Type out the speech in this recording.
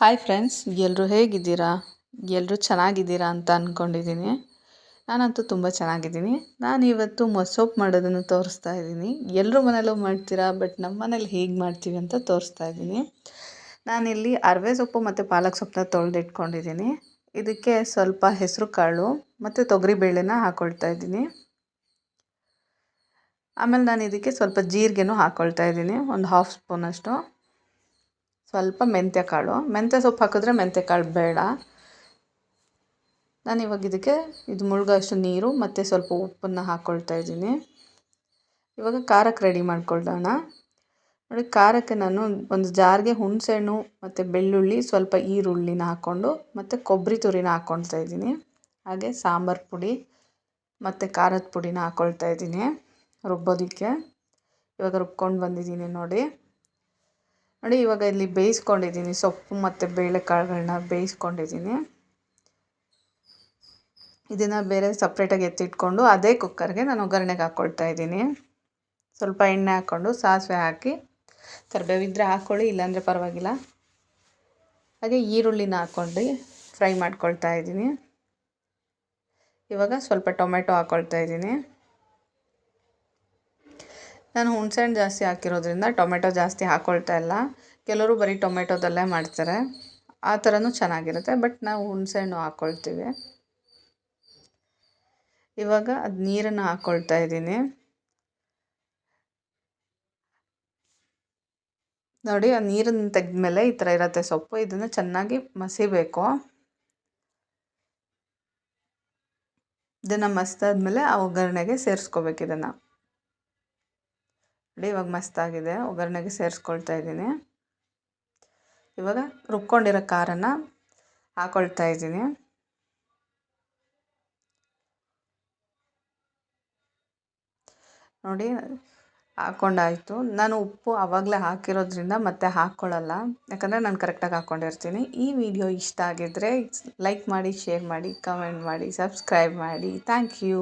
Hi friends ಎಲ್ಲರೂ ಹೇಗಿದ್ದೀರಾ? ಎಲ್ಲರೂ ಚೆನ್ನಾಗಿದ್ದೀರಾ ಅಂತ ಅಂದ್ಕೊಂಡಿದ್ದೀನಿ ನಾನಂತೂ ತುಂಬ ಚೆನ್ನಾಗಿದ್ದೀನಿ. ನಾನು ಇವತ್ತು ಮೊಸೊಪ್ಪು ಮಾಡೋದನ್ನು ತೋರಿಸ್ತಾ ಇದ್ದೀನಿ. ಎಲ್ಲರೂ ಮನೇಲೂ ಮಾಡ್ತೀರಾ, ಬಟ್ ನಮ್ಮ ಮನೇಲಿ ಹೇಗೆ ಮಾಡ್ತೀವಿ ಅಂತ ತೋರಿಸ್ತಾ ಇದ್ದೀನಿ. ನಾನಿಲ್ಲಿ ಅರವೆ ಸೊಪ್ಪು ಮತ್ತು ಪಾಲಕ್ ಸೊಪ್ಪನ್ನ ತೊಳೆದಿಟ್ಕೊಂಡಿದ್ದೀನಿ. ಇದಕ್ಕೆ ಸ್ವಲ್ಪ ಹೆಸರು ಕಾಳು ಮತ್ತು ತೊಗರಿಬೇಳೆನ ಹಾಕ್ಕೊಳ್ತಾ ಇದ್ದೀನಿ. ಆಮೇಲೆ ನಾನು ಇದಕ್ಕೆ ಸ್ವಲ್ಪ ಜೀರಿಗೆನೂ ಹಾಕ್ಕೊಳ್ತಾ ಇದ್ದೀನಿ. ಒಂದು ಹಾಫ್ ಸ್ಪೂನಷ್ಟು ಸ್ವಲ್ಪ ಮೆಂತ್ಯ ಕಾಳು. ಮೆಂತ್ಯ ಸೊಪ್ಪು ಹಾಕಿದ್ರೆ ಮೆಂತ್ಯ ಕಾಳು ಬೇಡ. ನಾನು ಇವಾಗ ಇದಕ್ಕೆ ಇದು ಮುಳುಗೋಷ್ಟು ನೀರು ಮತ್ತು ಸ್ವಲ್ಪ ಉಪ್ಪನ್ನು ಹಾಕ್ಕೊಳ್ತಾ ಇದ್ದೀನಿ. ಇವಾಗ ಖಾರಕ್ಕೆ ರೆಡಿ ಮಾಡ್ಕೊಳ್ಳೋಣ. ನೋಡಿ, ಖಾರಕ್ಕೆ ನಾನು ಒಂದು ಜಾರ್ಗೆ ಹುಣಸೆಹಣ್ಣು ಮತ್ತು ಬೆಳ್ಳುಳ್ಳಿ, ಸ್ವಲ್ಪ ಈರುಳ್ಳಿನ ಹಾಕ್ಕೊಂಡು ಮತ್ತು ಕೊಬ್ಬರಿ ತುರಿನ ಹಾಕ್ಕೊಳ್ತಾ ಇದ್ದೀನಿ. ಹಾಗೆ ಸಾಂಬಾರು ಪುಡಿ ಮತ್ತು ಖಾರದ ಪುಡಿನ ಹಾಕ್ಕೊಳ್ತಾ ಇದ್ದೀನಿ ರುಬ್ಬೋದಕ್ಕೆ. ಇವಾಗ ರುಬ್ಕೊಂಡು ಬಂದಿದ್ದೀನಿ ನೋಡಿ. ನೋಡಿ, ಇವಾಗ ಇಲ್ಲಿ ಬೇಯಿಸ್ಕೊಂಡಿದ್ದೀನಿ ಸೊಪ್ಪು ಮತ್ತು ಬೇಳೆಕಾಳುಗಳನ್ನ ಬೇಯಿಸ್ಕೊಂಡಿದ್ದೀನಿ. ಇದನ್ನು ಬೇರೆ ಸಪ್ರೇಟಾಗಿ ಎತ್ತಿಟ್ಕೊಂಡು ಅದೇ ಕುಕ್ಕರ್ಗೆ ನಾನು ಒಗ್ಗರಣೆಗೆ ಹಾಕ್ಕೊಳ್ತಾ ಇದ್ದೀನಿ. ಸ್ವಲ್ಪ ಎಣ್ಣೆ ಹಾಕ್ಕೊಂಡು ಸಾಸಿವೆ ಹಾಕಿ ಇದ್ದರೆ ಹಾಕ್ಕೊಳ್ಳಿ ಇಲ್ಲಾಂದರೆ ಪರವಾಗಿಲ್ಲ. ಹಾಗೆ ಈರುಳ್ಳಿನ ಹಾಕ್ಕೊಂಡು ಫ್ರೈ ಮಾಡ್ಕೊಳ್ತಾ ಇದ್ದೀನಿ. ಇವಾಗ ಸ್ವಲ್ಪ ಟೊಮೆಟೊ ಹಾಕ್ಕೊಳ್ತಾ ಇದ್ದೀನಿ. ನಾನು ಹುಣ್ಸೆಹಣ್ಣು ಜಾಸ್ತಿ ಹಾಕಿರೋದ್ರಿಂದ ಟೊಮೆಟೊ ಜಾಸ್ತಿ ಹಾಕ್ಕೊಳ್ತಾ ಇಲ್ಲ. ಕೆಲವರು ಬರೀ ಟೊಮೆಟೊದಲ್ಲೇ ಮಾಡ್ತಾರೆ. ಆ ಥರನೂ ಚೆನ್ನಾಗಿರುತ್ತೆ, ಬಟ್ ನಾವು ಹುಣಸೆಹಣ್ಣು ಹಾಕ್ಕೊಳ್ತೀವಿ ಇವಾಗ ಅದು ನೀರನ್ನು ಹಾಕ್ಕೊಳ್ತಾ ಇದ್ದೀನಿ. ನೋಡಿ, ಆ ನೀರನ್ನು ತೆಗೆದ್ಮೇಲೆ ಈ ಥರ ಇರುತ್ತೆ. ಸೊಪ್ಪು ಇದನ್ನು ಚೆನ್ನಾಗಿ ಮಸಿಬೇಕು. ಇದನ್ನು ಮಸ್ತಾದ್ಮೇಲೆ ಆ ಒಗ್ಗರಣೆಗೆ ಸೇರಿಸ್ಕೋಬೇಕು ಇದನ್ನು. ನೋಡಿ, ಇವಾಗ ಮಸ್ತಾಗಿದೆ ಒಗ್ಗರಣೆಗೆ ಸೇರಿಸ್ಕೊಳ್ತಾ ಇದ್ದೀನಿ. ಇವಾಗ ರುಬ್ಕೊಂಡಿರೋ ಖಾರನ ಹಾಕೊಳ್ತಾ ಇದ್ದೀನಿ. ನೋಡಿ ಹಾಕ್ಕೊಂಡಾಯಿತು ನಾನು ಉಪ್ಪು ಆವಾಗಲೇ ಹಾಕಿರೋದ್ರಿಂದ ಮತ್ತೆ ಹಾಕ್ಕೊಳ್ಳಲ್ಲ ಯಾಕಂದರೆ ನಾನು ಕರೆಕ್ಟಾಗಿ ಹಾಕ್ಕೊಂಡಿರ್ತೀನಿ ಈ ವಿಡಿಯೋ ಇಷ್ಟ ಆಗಿದ್ದರೆ ಲೈಕ್ ಮಾಡಿ, ಶೇರ್ ಮಾಡಿ, ಕಮೆಂಟ್ ಮಾಡಿ, ಸಬ್ಸ್ಕ್ರೈಬ್ ಮಾಡಿ. Thank you.